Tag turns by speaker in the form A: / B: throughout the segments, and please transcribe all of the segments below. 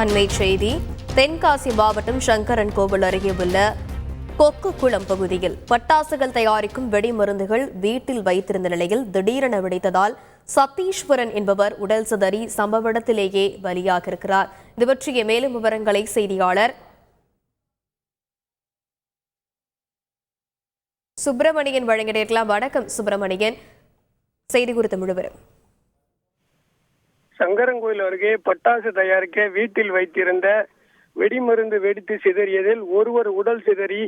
A: அண்மை செய்தி தென்காசி மாவட்டம் சங்கரன் கோவில் அருகே உள்ள கொக்குக்குளம் பகுதியில் பட்டாசுகள் தயாரிக்கும் வெடிமருந்துகள் வீட்டில் வைத்திருந்த நிலையில் திடீரென வெடித்ததால் சத்தீஸ்வரன் என்பவர் உடல் சிதறி சம்பவ இடத்திலேயே பலியாக இருக்கிறார் இது பற்றிய மேலும் விவரங்களை செய்தியாளர் சுப்பிரமணியன் வழங்கியிருக்கலாம் வணக்கம் சுப்பிரமணியன். செய்தி குறித்த முழுவரும்
B: சங்கரங்கோயில் அருகே பட்டாசு தயாரிக்க வீட்டில் வைத்திருந்த வெடிமருந்து வெடித்து சிதறியதில் ஒருவர் உடல் சிதறி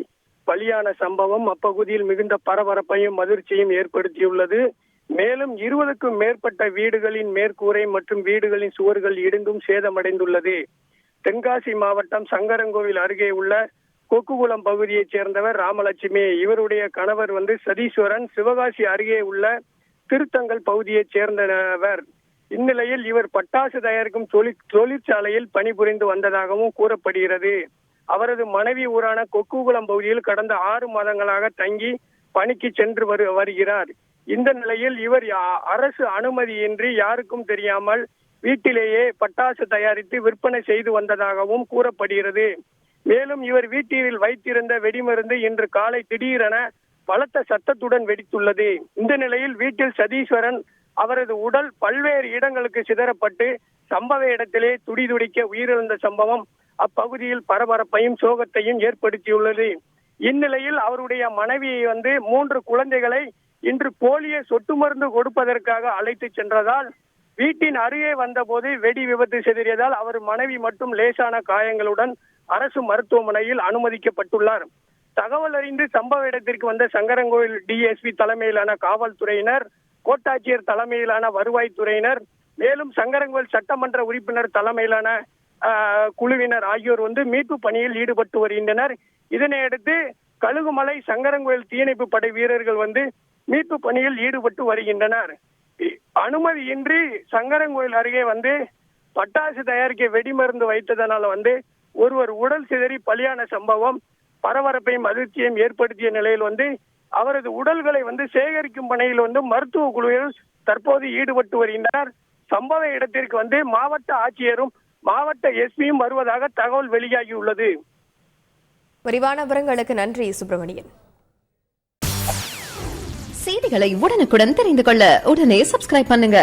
B: பலியான சம்பவம். அப்பகுதியில் மிகுந்த பரபரப்பையும் அதிர்ச்சியும் ஏற்படுத்தியுள்ளது. மேலும் இருபதுக்கும் மேற்பட்ட வீடுகளின் மேற்கூரை மற்றும் வீடுகளின் சுவர்கள் இடிந்தும் சேதமடைந்துள்ளது. தென்காசி மாவட்டம் சங்கரங்கோவில் அருகே உள்ள கொக்குகுளம் பகுதியைச் சேர்ந்தவர் ராமலட்சுமி. இவருடைய கணவர் வந்து சதீஸ்வரன். சிவகாசி அருகே உள்ள திருத்தங்கல் பகுதியைச் சேர்ந்தவர். இந்நிலையில் இவர் பட்டாசு தயாரிக்கும் தொழிற் தொழிற்சாலையில் பணிபுரிந்து வந்ததாகவும் கூறப்படுகிறது. அவரது மனைவி ஊரான கொக்குகுளம் பகுதியில் கடந்த ஆறு மாதங்களாக தங்கி பணிக்கு சென்று வரு வருகிறார். இந்த நிலையில் இவர் அரசு அனுமதியின்றி யாருக்கும் தெரியாமல் வீட்டிலேயே பட்டாசு தயாரித்து விற்பனை செய்து வந்ததாகவும் கூறப்படுகிறது. மேலும் இவர் வீட்டில் வைத்திருந்த வெடிமருந்து இன்று காலை திடீரென பலத்த சத்தத்துடன் வெடித்துள்ளது. இந்த நிலையில் வீட்டில் சதீஸ்வரன் அவரது உடல் பல்வேறு இடங்களுக்கு சிதறப்பட்டு சம்பவ இடத்திலே துடிதுடிக்க உயிரிழந்த சம்பவம் அப்பகுதியில் பரபரப்பையும் சோகத்தையும் ஏற்படுத்தியுள்ளது. இந்நிலையில் அவருடைய மனைவி வந்து மூன்று குழந்தைகளை இன்று போலிய சொட்டு மருந்து கொடுப்பதற்காக அழைத்து சென்றதால் வீட்டின் அருகே வந்தபோது வெடி விபத்து சிதறியதால் அவர் மனைவி மட்டும் லேசான காயங்களுடன் அரசு மருத்துவமனையில் அனுமதிக்கப்பட்டுள்ளார். தகவல் அறிந்து சம்பவ இடத்திற்கு வந்த சங்கரங்கோயில் டிஎஸ்பி தலைமையிலான காவல்துறையினர் கோட்டாட்சியர் தலைமையிலான வருவாய்த்துறையினர் மேலும் சங்கரங்கோயில் சட்டமன்ற உறுப்பினர் தலைமையிலான குழுவினர் ஆகியோர் வந்து மீட்பு பணியில் ஈடுபட்டு வருகின்றனர். இதனையடுத்து கழுகுமலை சங்கரங்கோயில் தீயணைப்பு படை வீரர்கள் வந்து மீட்பு பணியில் ஈடுபட்டு வருகின்றனர். அனுமதியின்றி சங்கரங்கோயில் அருகே வந்து பட்டாசு தயாரிக்க வெடிமருந்து வைத்ததனால வந்து ஒருவர் உடல் சிதறி பலியான சம்பவம் பரபரப்பையும் அதிர்ச்சியையும் ஏற்படுத்திய நிலையில் வந்து அவரது உடல்களை வந்து சேகரிக்கும் பணியில் வந்து மருத்துவ குழுவில் தற்போது ஈடுபட்டு வருகின்றனர். சம்பவ இடத்திற்கு வந்து மாவட்ட ஆட்சியரும் மாவட்ட எஸ்பியும் வருவதாக தகவல் வெளியாகியுள்ளது.
A: விரிவான விவரங்களுக்கு நன்றி சுப்பிரமணியன்.
C: செய்திகளை உடனுக்குடன் தெரிந்து கொள்ள உடனே சப்ஸ்கிரைப் பண்ணுங்க.